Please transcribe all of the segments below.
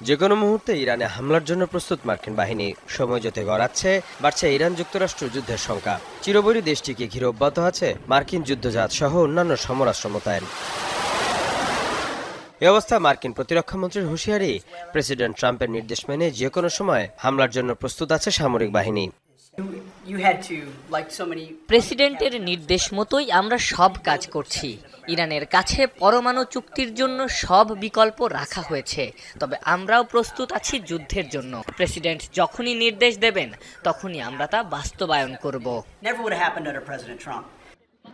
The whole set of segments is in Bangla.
যে কোনো মুহূর্তে ইরানে হামলার জন্য প্রস্তুত মার্কিন বাহিনী সময় গড়াচ্ছে, বাড়ছে ইরান যুক্তরাষ্ট্র যুদ্ধের সংখ্যা। চিরবৈরী দেশটিকে ঘিরে অব্যাহত আছে মার্কিন যুদ্ধজাহাজ সহ অন্যান্য সমরাস্ত্র মোতায়েন। এ অবস্থা মার্কিন প্রতিরক্ষা মন্ত্রীর হুঁশিয়ারি। প্রেসিডেন্ট ট্রাম্পের নির্দেশ মেনে যে কোনো সময় হামলার জন্য প্রস্তুত আছে সামরিক বাহিনী। প্রেসিডেন্টের নির্দেশ মতোই আমরা সব কাজ করছি। ইরানের কাছে পরমাণু চুক্তির জন্য সব বিকল্প রাখা হয়েছে। তবে আমরাও প্রস্তুত আছি যুদ্ধের জন্য। প্রেসিডেন্ট যখনই নির্দেশ দেবেন তখনই আমরা তা বাস্তবায়ন করব।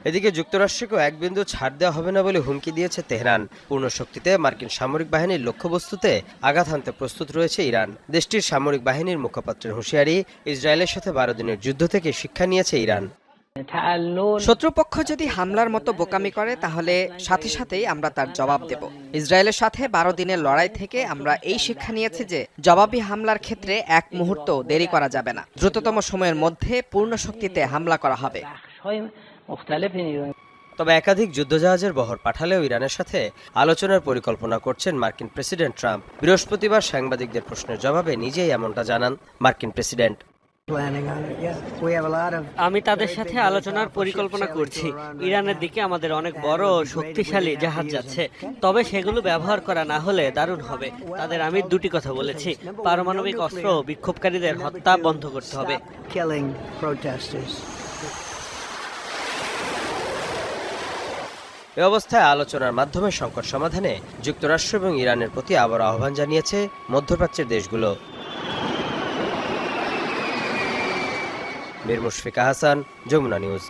এদিকে যুক্তরাষ্ট্রকেও এক বিন্দু ছাড় দেওয়া হবে না বলে হুমকি দিয়েছে তেহরান। পূর্ণ শক্তিতে মার্কিন সামরিক বাহিনীর লক্ষ্যবস্তুতে আঘাত হানতে প্রস্তুত রয়েছে ইরান। দেশটির সামরিক বাহিনীর মুখপাত্রের হুঁশিয়ারি, ইসরায়েলের সাথে বারো দিনের যুদ্ধ থেকে শিক্ষা নিয়েছে ইরান। শত্রুপক্ষ যদি হামলার মতো বোকামি করে, তাহলে সাথে সাথেই আমরা তার জবাব দেব। ইসরায়েলের সাথে বারো দিনের লড়াই থেকে আমরা এই শিক্ষা নিয়েছি যে, জবাবি হামলার ক্ষেত্রে এক মুহূর্ত দেরি করা যাবে না। দ্রুততম সময়ের মধ্যে পূর্ণ শক্তিতে হামলা করা হবে। তবে একাধিক যুদ্ধজাহাজের বহর পাঠালেও ইরানের সাথে আলোচনার পরিকল্পনা করছেন মার্কিন প্রেসিডেন্ট ট্রাম্প। বৃহস্পতিবার সাংবাদিকদের প্রশ্নের জবাবে নিজেই এমনটা জানান মার্কিন প্রেসিডেন্ট। আমি তাদের সাথে আলোচনার পরিকল্পনা করছি। ইরানের দিকে আমাদের অনেক বড় শক্তিশালী জাহাজ যাচ্ছে। তবে সেগুলো ব্যবহার করা না হলে দারুণ হবে। তাদের আমি দুটি কথা বলেছি। পারমাণবিক অস্ত্র বিক্ষোভকারীদের হত্যা বন্ধ করতে হবে। এ অবস্থায় আলোচনার মাধ্যমে সংকট সমাধানে যুক্তরাষ্ট্র এবং ইরানের প্রতি আবার আহ্বান জানিয়েছে মধ্যপ্রাচ্যের দেশগুলো। বীর মুশফিকা হাসান, যমুনা নিউজ।